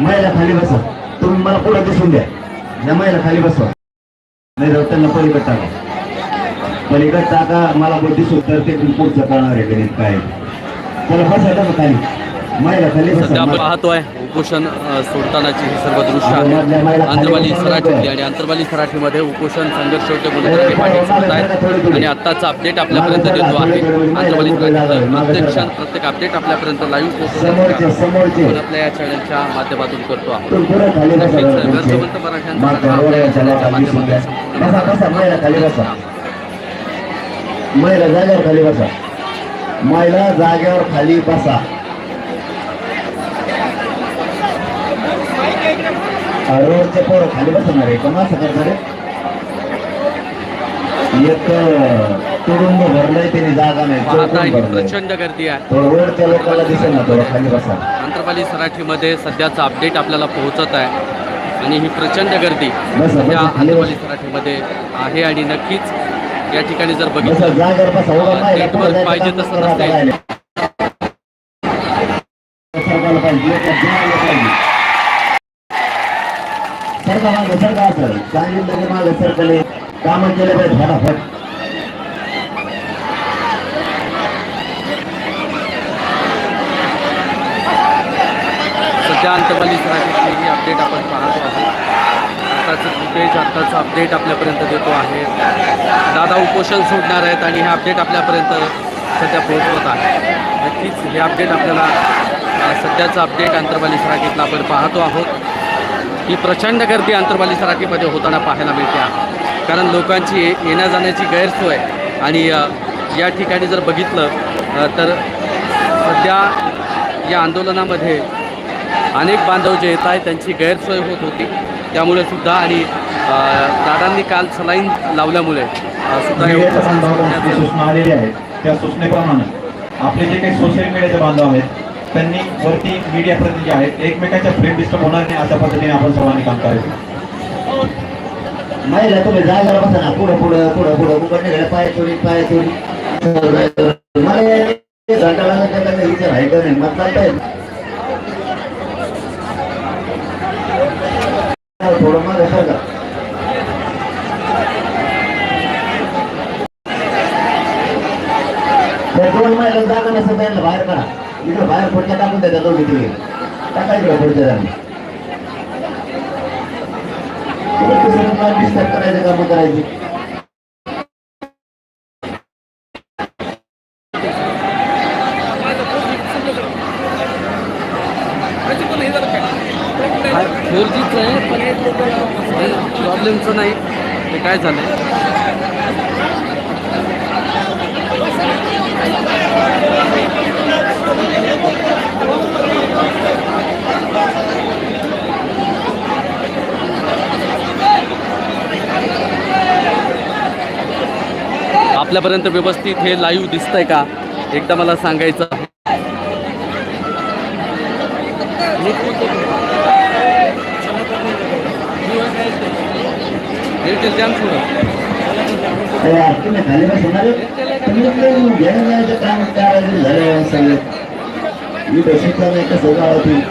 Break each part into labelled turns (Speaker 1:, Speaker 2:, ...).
Speaker 1: महिला खाली बसा. तुम्ही मला पुढे दिसून द्या. या महिला खाली बसवा नाही तर त्यांना पलीकड टाका. पलीकड टाका मला दिसून तर ते पुढचं कळणार आहे गणित काय? त्याला बसायला खाली.
Speaker 2: सध्या आपण पाहतोय उपोषण सोडतानाची ही सर्व दृश्य आहे. आंतरवाली सराठी आणि आंतरवाली सराठीमध्ये उपोषण संघर्ष होते पाटील सुरू आहेत आणि आत्ताचा अपडेट आपल्यापर्यंत देतो आहे. आंतरवाली प्रत्येक क्षण प्रत्येक अपडेट आपल्यापर्यंत लाईव्ह आपण आपल्या या चॅनलच्या माध्यमातून करतो आहोत. गरजवंत मराठ्यांचा आपल्या चॅनलच्या. माध्यमातून
Speaker 1: महिला जागेवर खाली बसा. महिला जागेवर खाली बसा. रोडचे पोरं खाली बसणार आहे का असं करणार एक तुडुंब भरलंय त्याने जागा नाही
Speaker 2: प्रचंड गर्दी आहे.
Speaker 1: रोडच्या लोकांना दिसेल ना थोडं खाली बसा.
Speaker 2: आंतरवाली सराठीमध्ये सध्याचा अपडेट आपल्याला पोहोचत आहे. आणि ही प्रचंड गर्दी आंतरवाली
Speaker 1: बसा.
Speaker 2: सराठीमध्ये आहे आणि नक्कीच या ठिकाणी जर बघितलं नेटवर्क पाहिजे तसं नसतंय.
Speaker 1: सरकारला पाहिजे एक जायला पाहिजे मागे कामं केले पाहिजे फटाफट.
Speaker 2: सध्या आंतरवाली सराठीची ही अपडेट आपण पाहतो आहोत. आताचं फुटेज आत्ताचं अपडेट आपल्यापर्यंत देतो आहे. दादा उपोषण सोडणार आहेत आणि हे अपडेट आपल्यापर्यंत सध्या पोहोचवत आहे. नक्कीच हे अपडेट आपल्याला सध्याचं अपडेट आंतरवाली सराठीतलं आपण पाहतो आहोत. ही प्रचंड गर्दी आंतरवाली सराठीमध्ये होताना पाहायला मिळते कारण लोकांची येण्या जाण्याची गैरसोय आणि या ठिकाणी जर बघितलं तर सध्या या आंदोलनामध्ये अनेक बांधव जे येत आहेत त्यांची गैरसोय होत होती. त्यामुळे सुद्धा आणि दादांनी काल सलाईन लावल्यामुळे सुद्धा
Speaker 3: त्या सूचनेप्रमाणे आपले जे काही सोशल मीडियाचे बांधव आहेत त्यांनी वरती मीडिया प्रतिनिधी आहेत एकमेकांच्या फ्रेम डिस्टर्ब होणार नाही अशा पद्धतीने आपण सर्वांनी काम करायचं
Speaker 1: महिला तुम्ही जागेवर बसा ना. पुढं पुढं पुढं पुढं. उघडणे पाय चोरी पाय चोरी. मला विचार आहे का नाही? मग चालतंय थोडं मागे सरका. दोन महिला जागा नसेल त्यांना बाहेर करा इकडे बाहेर पुढच्या टाकून देतात दोघी तिघे. टाकायचं इकडे पुढच्या जागा? करायचं काम करायची
Speaker 2: फोर जीचं आहे पण प्रॉब्लेमचं नाही ते काय झालं आपल्यापर्यंत व्यवस्थित हे लाईव्ह दिसतंय का एकदा मला सांगायचं आहे. एअरटेल द्या ना थोडं.
Speaker 1: तुम्ही खाली बसणार तुम्ही घेणं जायचं काम करायचं झालं सगळं मी बसिकला नाही कसं जावं तुम्ही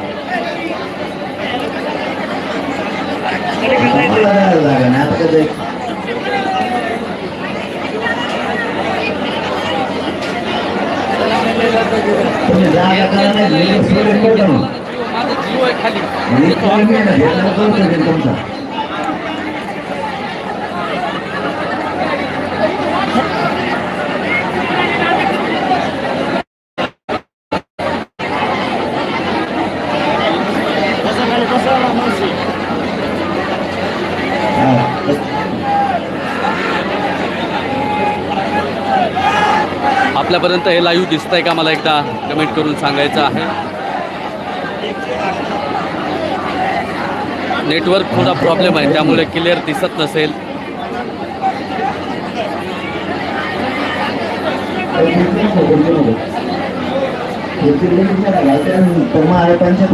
Speaker 1: मला जायला जागा नाही आता कसं तुम्ही जागा करा नाही मी सोडून बोलतो ना.
Speaker 2: माझं जिओ आहे खाली
Speaker 1: मी सोडून नाही ना, घेतलं तर करून देईन तुमचा
Speaker 2: आपल्यापर्यंत हे लाईव्ह आहे का मला एकदा कमेंट करून सांगायचं आहे. नेटवर्क थोडा प्रॉब्लेम आहे त्यामुळे क्लिअर दिसत नसेल.
Speaker 1: महाराजांच्या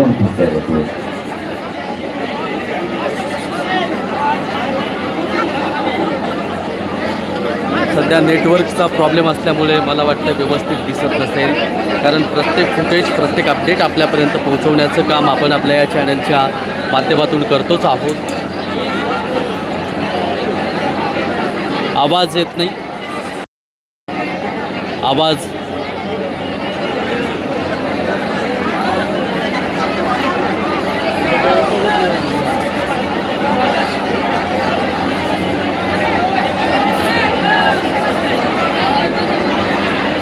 Speaker 1: दोन्ही दोन फक्त
Speaker 2: सध्या नेटवर्कचा प्रॉब्लेम असल्यामुळे मला वाटतं व्यवस्थित दिसत नसेल. कारण प्रत्येक फुटेज प्रत्येक अपडेट आपल्यापर्यंत पोहोचवण्याचं काम आपण आपल्या या चॅनलच्या माध्यमातून करतोच आहोत. आवाज येत नाही. आवाज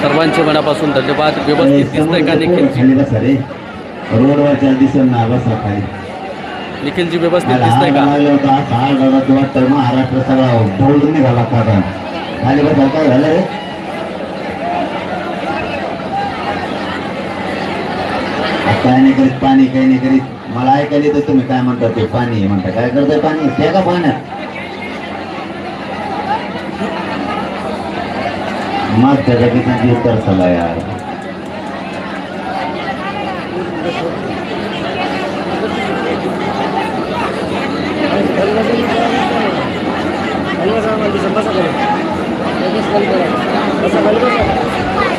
Speaker 2: सर्वांचे मनापासून धन्यवाद. व्यवस्थित दिसतंय का निखिल
Speaker 1: खाली बसा रे रोडवरच्या दिसत ना बसा खाली
Speaker 2: निखिलजी व्यवस्थित दिसतंय का?
Speaker 1: वाटतं महाराष्ट्र सगळा बोलून निघाला का आता? खाली बसा काय झालं रे काय नाही करीत पाणी काही नाही करीत. मला ऐकायला येतं तुम्ही काय म्हणता ते पाणी म्हणता. काय करताय पाणी? ते का पाण्यात? मग त्याचा किती जीव तरसला यार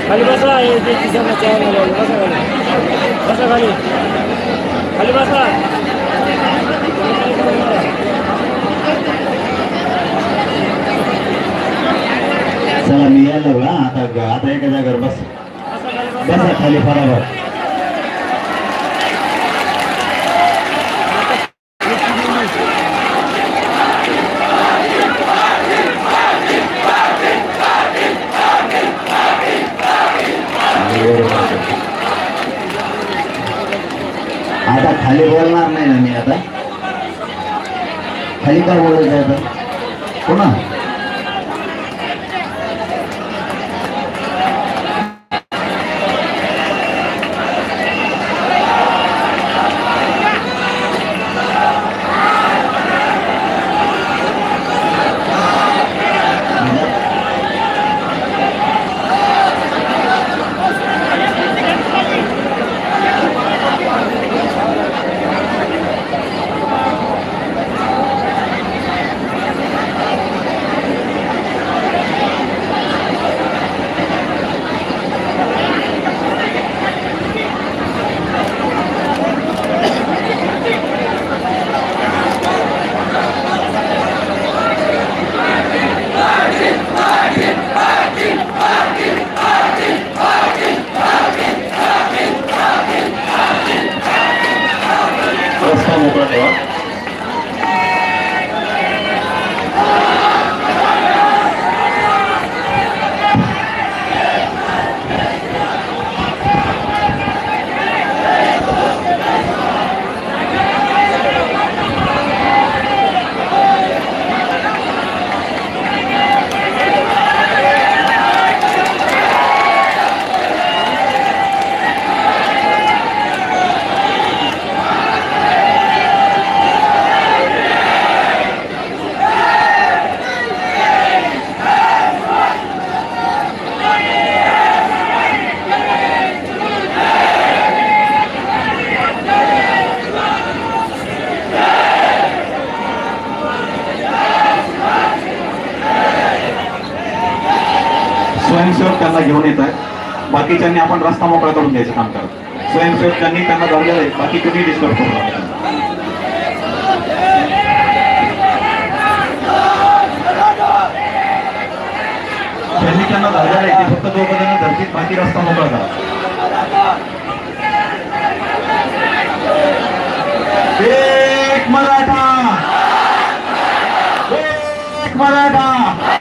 Speaker 4: खाली बसा हे ते किसान चहा मला बसा खाली बसा खाली खाली बसा
Speaker 1: मला मी यायला लागलो आता आता एका जागेवर बस. बसा खाली बरोबर आता खाली बोलणार नाही ना मी आता. खाली का बोलायचं आता? पुन्हा?
Speaker 3: बाकीच्यांनी आपण रस्ता मोकळा करून द्यायचं काम करतो स्वयंसेवक त्यांनी त्यांना धरलेलं आहे बाकी तुम्ही डिस्टर्ब करू नका. त्यांनी त्यांना धरलेलं आहे ते फक्त दोघं जण धरतील बाकी रस्ता मोकळा करा. एक मराठा! एक मराठा!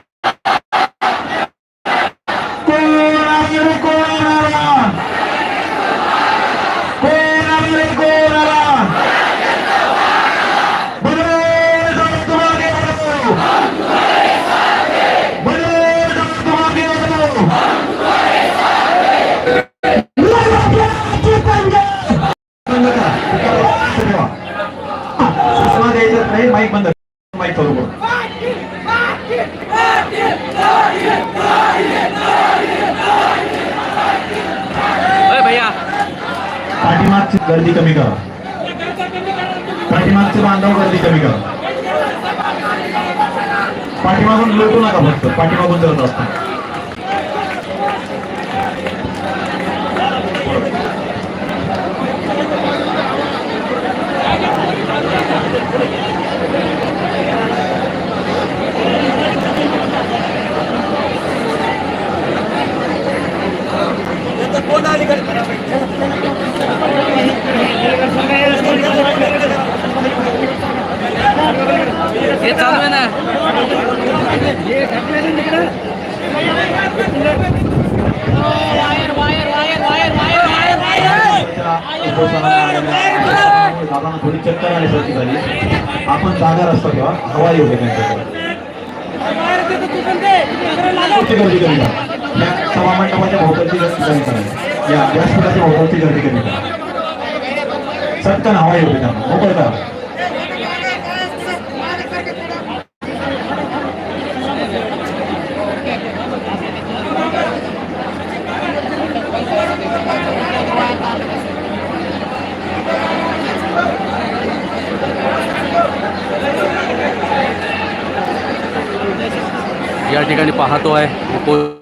Speaker 2: ठिकाणी पाहतो आहे. उपोषणासाठी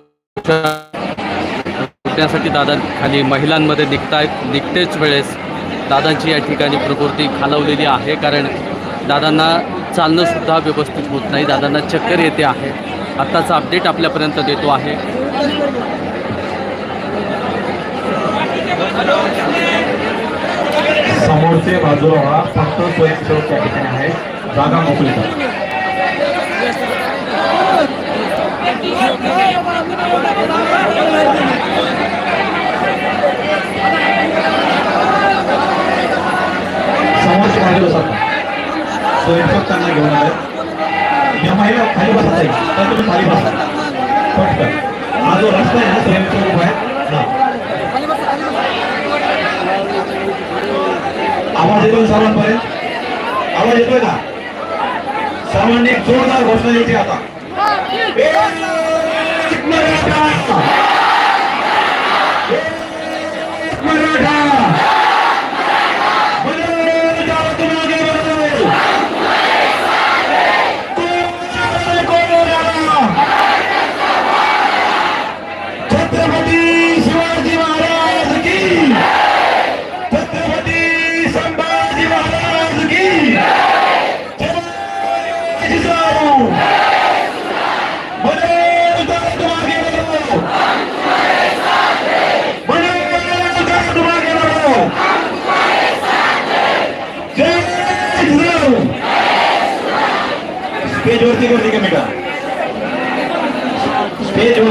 Speaker 2: दादा खाली महिलांमध्ये निघतायत निघतेच वेळेस दादांची या ठिकाणी प्रकृती खालावलेली आहे. कारण दादांना चालणंसुद्धा व्यवस्थित होत नाही. दादांना चक्कर येते आहे. आत्ताचा अपडेट आपल्यापर्यंत देतो आहे.
Speaker 3: समोरचे बाजूला फक्त स्वयंसेवक त्या ठिकाणी आहे. जागा मोकळी समोरच्या बाजूला सरका स्वयंसेवक त्यांना घेऊन आले या महिला खाली बसत नाही तर तुम्ही खाली बसा पटकन हा जो रस्ता आहे ना स्वयंसेवक उभा आहे. आवाज येतोय सर्वांपर्यंत आवाज येतोय का सर्वांनी जोरदार घोषणा द्यायची आता. एक मराठा!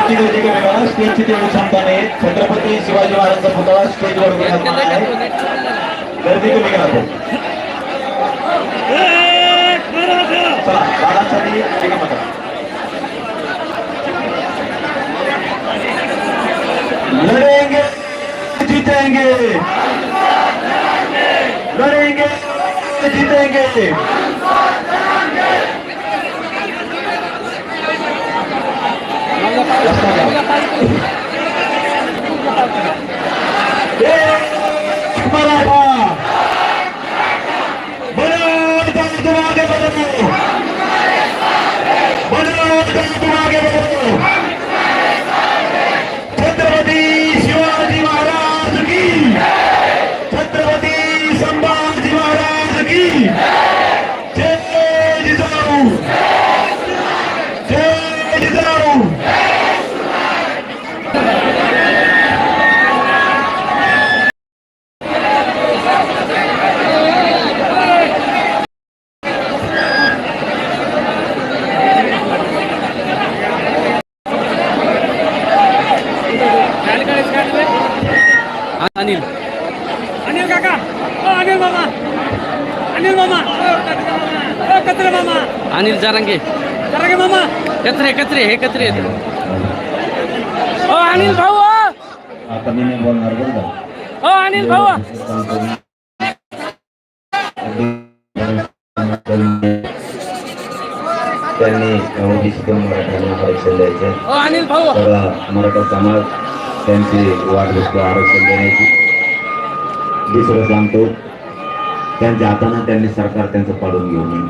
Speaker 3: स्टेज वरती गर्दी कमी करा स्टेजची तेवढी क्षमता नाही. छत्रपती शिवाजी महाराजांचा पुतळा स्टेजवर उभा आहे. गर्दी कमी करा तो चला दादांसाठी एक मत लढेंगे जीतेंगे. लढेंगे जीतेंगे. एक
Speaker 2: अनिल जारांगे.
Speaker 4: करा गे मामा.
Speaker 2: कचरे कचरे हे कचरे
Speaker 4: ओ अनिल भाऊ
Speaker 1: आता मी नाही बोलणार का?
Speaker 4: ओ अनिल भाऊ
Speaker 1: त्यांनी ओबीसी मराठ्यांना आरक्षण द्यायचे.
Speaker 4: ओ अनिल भाऊ
Speaker 1: तर मराठा समाज त्यांची वाट बघतो आरक्षण देण्याची. दुसरं सांगतो त्यांच्या हातानं त्यांनी सरकार त्यांचं पाडून घेऊन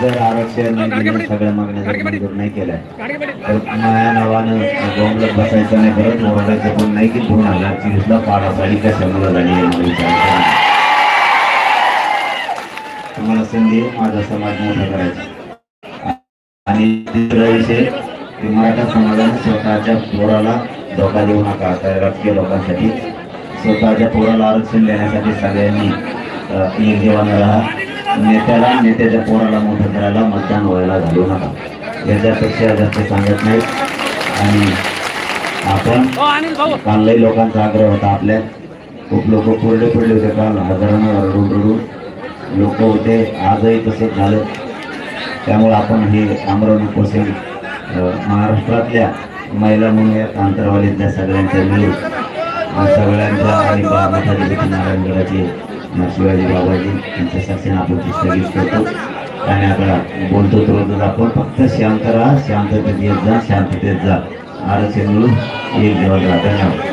Speaker 1: जर आरक्षण दिलं, सगळ्या मागण्या जर मंजूर नाही केल्या तर माया नावानं बोंबलत बसायचं नाही परत पण नाही की दोन हजार चोवीसला पाडा झाली कशामुळे झाली हे. तुम्हाला संधी माझा समाज मोठा करायचा. आणि दुसरा विषय मराठा समाजाने स्वतःच्या पोराला धोका देऊ नका त्या राजकीय लोकांसाठी स्वतःच्या पोराला आरक्षण देण्यासाठी सगळ्यांनी एकजीवानं राहा. नेत्याला नेत्याच्या पोराला मोठं करायला मतदान व्हायला घालू नका. याच्यापेक्षा जास्त सांगत नाही आणि आपण
Speaker 4: हो अनिल भाऊ.
Speaker 1: काल लई लोकांचा आग्रह होता आपल्यात खूप लोक कोरडे पडले होते काल. हजारांना रडून रडून लोक होते. आजही तसंच झालं. त्यामुळे आपण हे आमरण अं, महाराष्ट्रातल्या महिला म्हणून या सगळ्यांच्या मिळून सगळ्यांच्या आणि बा मठाची देखील नारायणगडाची शिवाजी बाबाजी त्यांच्या साक्षीने आपण स्थगित करतो. आणि आता बोलतो तर रोजच आपण. फक्त शांत राहा शांततेत येत जा शांततेत जा. आरक्षण मिळून एक दिवस राहा.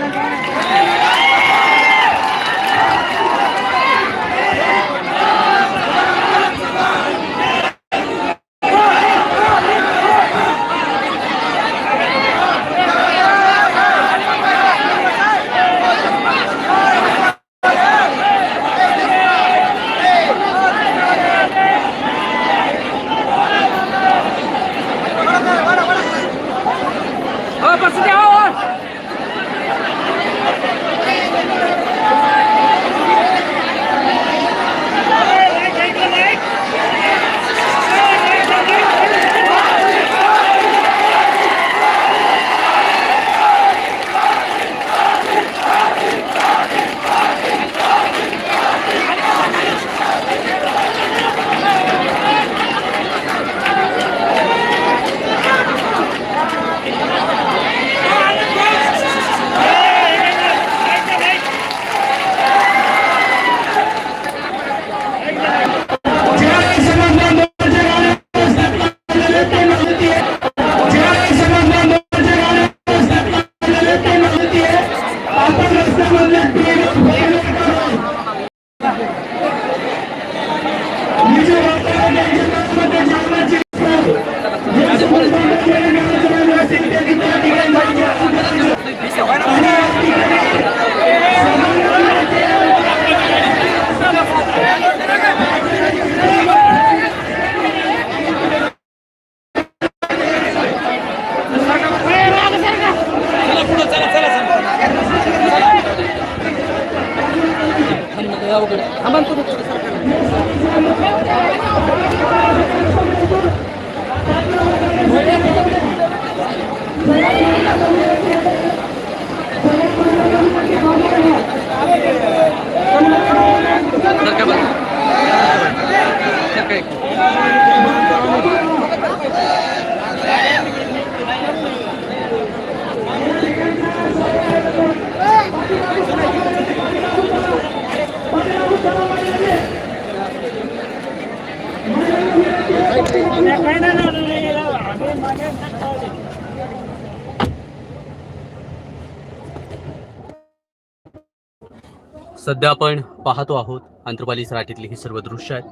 Speaker 2: सध्या आपण पाहतो आहोत आंतरवाली सराठीतली ही सर्व दृश्य आहेत.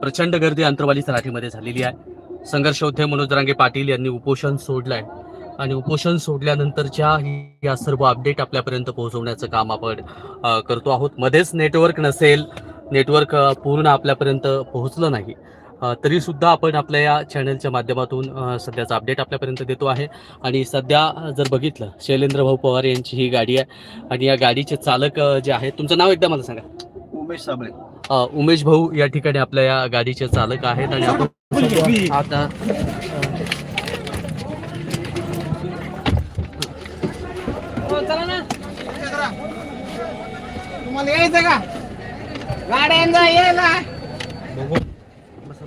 Speaker 2: प्रचंड गर्दी आंतरवाली सराठीमध्ये झालेली आहे. संघर्षयोद्धे मनोज रांगे पाटील यांनी उपोषण सोडलंय. आणि उपोषण सोडल्यानंतरच्या या सर्व अपडेट आपल्यापर्यंत पोहोचवण्याचं काम आपण करतो आहोत. मध्येच नेटवर्क नसेल नेटवर्क पूर्ण आपल्यापर्यंत पोहोचलं नाही. तरी सुद्धा आपण आपल्या या चॅनलच्या माध्यमातून सध्याचा अपडेट आपल्यापर्यंत देतो आहे. आणि सध्या जर बघितलं शैलेंद्र भाऊ पवार यांची ही गाडी आहे. आणि या गाडीचे चालक जे आहेत तुमचं नाव एकदा मला सांगा.
Speaker 3: उमेश साबळे.
Speaker 2: अ, उमेश भाऊ या ठिकाणी आपल्या या गाडीचे चालक आहेत आणि आपण आता
Speaker 4: हो तुम्हाला यायचं का? गाड्यांचा यायला.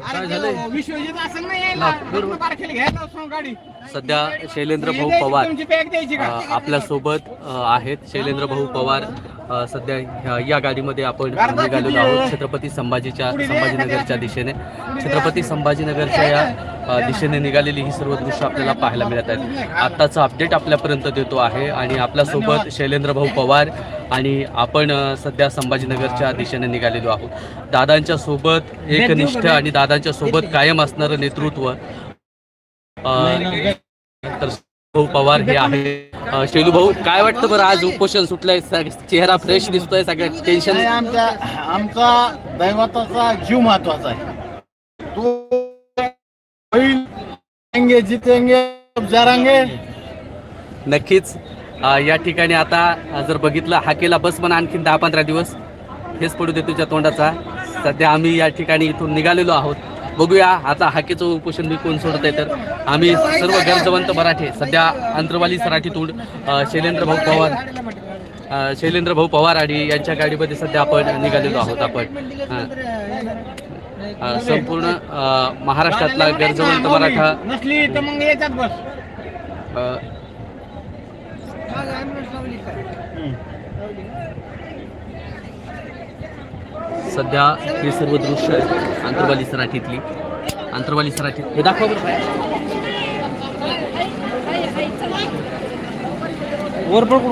Speaker 2: काय झालंय?
Speaker 4: विश्वजित असं नाही यायला.
Speaker 2: ना, बरोबर.
Speaker 4: तारखेला घ्यायला सांग गाडी.
Speaker 2: सध्या शैलेंद्र भाऊ पवार आपल्यासोबत अ, आहेत. शैलेंद्र भाऊ पवार सध्या या गाडीमध्ये आपण निघालेलो आहोत छत्रपती संभाजीच्या संभाजीनगरच्या दिशेने. छत्रपती संभाजीनगरच्या या दिशेने निघालेली ही सर्व दृश्य आपल्याला पाहायला मिळत आहेत. आत्ताचं अपडेट आपल्यापर्यंत देतो आहे आणि आपल्यासोबत शैलेंद्र भाऊ पवार आणि आपण सध्या संभाजीनगरच्या दिशेने निघालेलो आहोत. दादांच्या सोबत एकनिष्ठ आणि दादांच्या सोबत कायम असणारं नेतृत्व भाऊ पवार हे आहे शेलू भाऊ काय वाटतं बरं आज उपोषण सुटलंय? चेहरा फ्रेश दिसतोय सगळं टेन्शन
Speaker 5: आमच्या आमचा दैवताचा जीव महत्त्वाचा आहे. तो होईल जितेंगे जरांगे.
Speaker 2: नक्कीच. या ठिकाणी आता जर बघितलं हाकेला बस म्हणा आणखीन दहा पंधरा दिवस. हेच पडू दे तुझ्या तोंडाचा. सध्या आम्ही या ठिकाणी इथून निघालेलो आहोत. बघूया. आता हाकेचं उपोषण मी कोण सोडत आहे तर आम्ही सर्व गरजवंत मराठे सध्या अंतरवाली सराठीतून शैलेंद्र भाऊ पवार शैलेंद्र भाऊ पवार आणि यांच्या गाडीमध्ये सध्या आपण निघालेलो आहोत आपण. संपूर्ण महाराष्ट्रातला गरजवंत मराठा
Speaker 5: नसली तर मग याच्यात बस
Speaker 2: अ, सध्या हे सर्व दृश्य आहे आंतरवाली सराठीतली. आंतरवाली सराठीत हे दाखवा बरं.
Speaker 4: वर पडू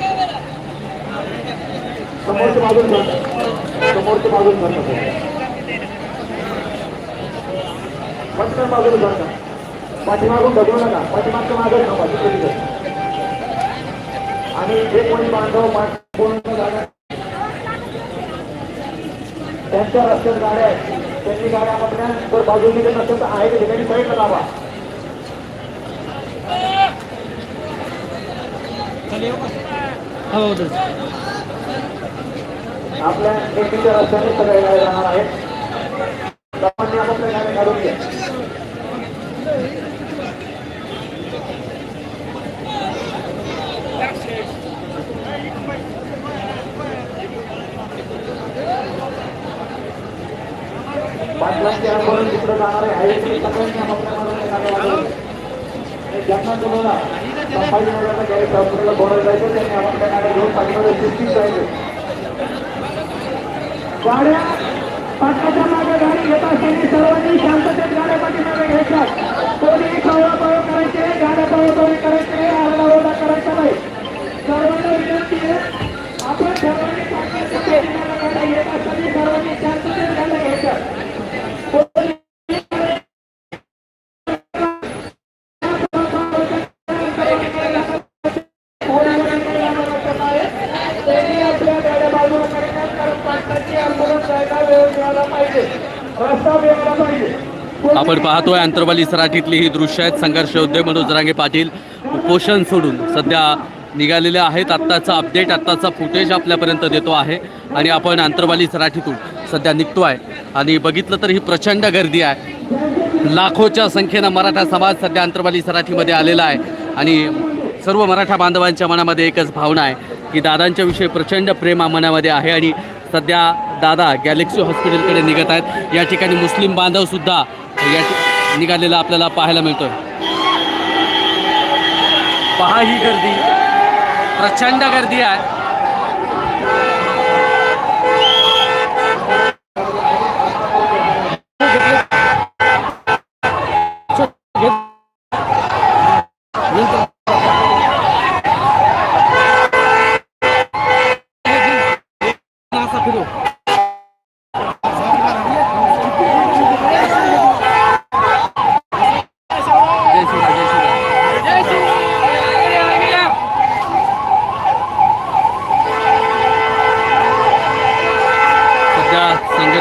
Speaker 4: समोरच्या बाजून का
Speaker 2: हा वर पकडा, दाखवा.
Speaker 6: पाठीमागून बघू नका. पाठीमागच्या मागे थांबा. तिकडे आणि जे कोणी बांधव मा- पूर्ण त्यांच्या रस्त्यात गाड्या आहेत. त्यांनी गाड्या आपल्या तर बाजून जर नसेल तर आहे त्या ठिकाणी साईडला लावा.
Speaker 4: हो, हो
Speaker 6: आपल्या एकीच्या रस्त्याने सगळे गाड्या जाणार आहेत. सर्वांनी आपापल्या गाड्या काढून घ्या. पाटलांचे आंदोलन तिकडे जाणार आहे. ज्यांना तुम्हाला संभाजीनगरला जायचं आपल्याला बोलायला जायचं त्यांनी आपापल्या गाड्या घेऊन पाठीमागे शिस्तीत जायचं गाड्या पाटलाच्या मागे गाडी घेत असताना सर्वांनी शांततेत गाड्या पाठीमागे घ्यायच्या कोणी पळवापळ करायचे गाड्या पळवापळ करायचे आरडाओरडा करायचा नाही सर्वांना विनंती आहे आपण सर्वांनी पाटलाच्या पाठीमागे गाड्या घेत असताना सर्वांनी शांततेत गाड्या घ्यायच्या कोणी त्यांनी आपल्या गाड्या बाजूला करण्यात कारण पाटलाची आंदोलन जायला वेळ मिळाला पाहिजे रस्ता मिळाला पाहिजे
Speaker 2: आंतरवाली सराठीतली ही दृश्य आहेत. संघर्ष योद्धे मनोज रांगे पाटील उपोषण सोडून सध्या निघालेले आहेत. आत्ताचा अपडेट आत्ताचा फुटेज आपल्यापर्यंत देतो आहे. आणि आपण अंतरवाली सराठीतून सध्या निघतो आहे आणि बघितलं तर ही प्रचंड गर्दी आहे. लाखोच्या संख्येनं मराठा समाज सध्या अंतरवाली सराठीमध्ये आलेला आहे. आणि सर्व मराठा बांधवांच्या मनामध्ये एकच भावना आहे की दादांच्या विषयी प्रचंड प्रेम मनामध्ये आहे. आणि सध्या दादा गॅलेक्सी हॉस्पिटलकडे निघत आहेत. या ठिकाणी मुस्लिम बांधवसुद्धा या ठि- निघालेला आपल्याला पाहायला मिळतोय. पहा ही गर्दी. प्रचंड गर्दी आहे.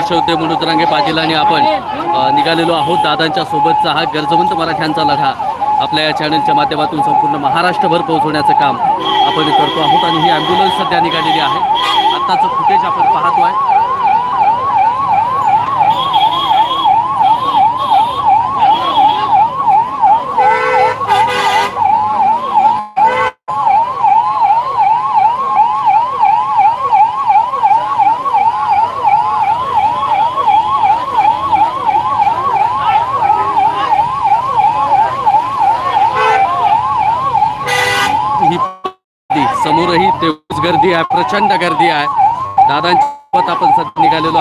Speaker 2: अध्यक्ष होते मनोज रांगे पाटील आणि आपण निघालेलो आहोत. दादांच्या सोबतचा हा गरजवंत मराठ्यांचा लढा आपल्या या चॅनलच्या माध्यमातून संपूर्ण महाराष्ट्रभर पोहोचवण्याचं काम आपण करतो आहोत. आणि ही ॲम्ब्युलन्स सध्या निघालेली आहे. आत्ताचं फुटेज आपण पाहतो आहे गर्दी समोरही तेवढीच गर्दी आहे प्रचंड गर्दी आहे. दादांच्या सोबत आपण सध्या निघालेलो